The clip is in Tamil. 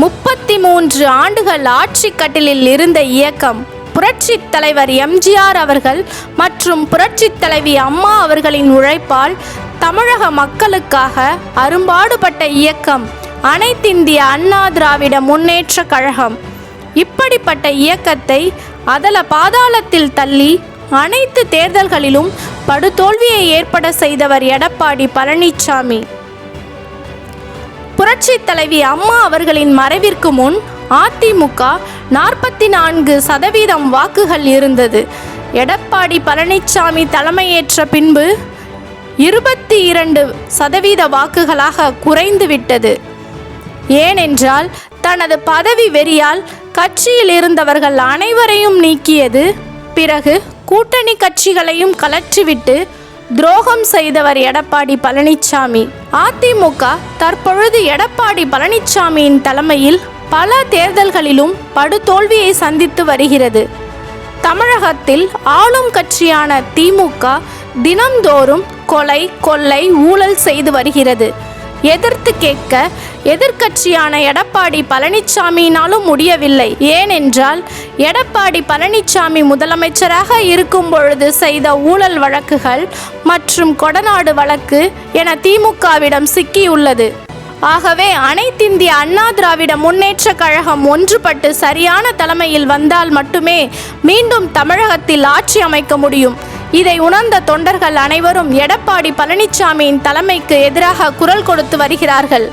முப்பத்தி மூன்று ஆண்டுகள் ஆட்சி கட்டிலில் இருந்த இயக்கம். புரட்சித் தலைவர் எம்ஜிஆர் அவர்கள் மற்றும் புரட்சித் தலைவி அம்மா அவர்களின் உழைப்பால் தமிழக மக்களுக்காக அரும்பாடுபட்ட இயக்கம். அனைத்திந்திய அண்ணா திராவிட முன்னேற்ற கழகம். இப்படிப்பட்ட இயக்கத்தை அதல பாதாளத்தில் தள்ளி அனைத்து தேர்தல்களிலும் படுதோல்வியை ஏற்பட செய்தவர் எடப்பாடி பழனிசாமி புரட்சி தலைவி அம்மா அவர்களின் மறைவிற்கு முன் அதிமுக நாற்பத்தி நான்கு சதவீதம் வாக்குகள் இருந்தது. எடப்பாடி பழனிசாமி தலைமையேற்ற பின்பு இருபத்தி இரண்டு சதவீத வாக்குகளாக குறைந்துவிட்டது ஏனென்றால் தனது பதவி வெறியால் கட்சியில் இருந்தவர்கள் அனைவரையும் நீக்கியது பிறகு கூட்டணி கட்சிகளையும் கலற்றிவிட்டு துரோகம் செய்தவர் எடப்பாடி பழனிசாமி அதிமுக தற்பொழுது எடப்பாடி பழனிசாமியின் தலைமையில் பல தேர்தல்களிலும் படுதோல்வியை சந்தித்து வருகிறது. தமிழகத்தில் ஆளும் கட்சியான திமுக தினம்தோறும் கொலை கொள்ளை ஊழல் செய்து வருகிறது. எதிர்த்து கேட்க எதிர்க்கட்சியான எடப்பாடி பழனிசாமியினாலும் முடியவில்லை. ஏனென்றால் எடப்பாடி பழனிசாமி முதலமைச்சராக இருக்கும் பொழுது செய்த ஊழல் வழக்குகள் மற்றும் கொடநாடு வழக்கு என திமுகவிடம் சிக்கியுள்ளது. ஆகவே அனைத்திந்திய அண்ணா திராவிட முன்னேற்ற கழகம் ஒன்றுபட்டு சரியான தலைமையில் வந்தால் மட்டுமே மீண்டும் தமிழகத்தில் ஆட்சி அமைக்க முடியும். இதை உணர்ந்த தொண்டர்கள் அனைவரும் எடப்பாடி பழனிசாமியின் தலைமைக்கு எதிராக குரல் கொடுத்து வருகிறார்கள்.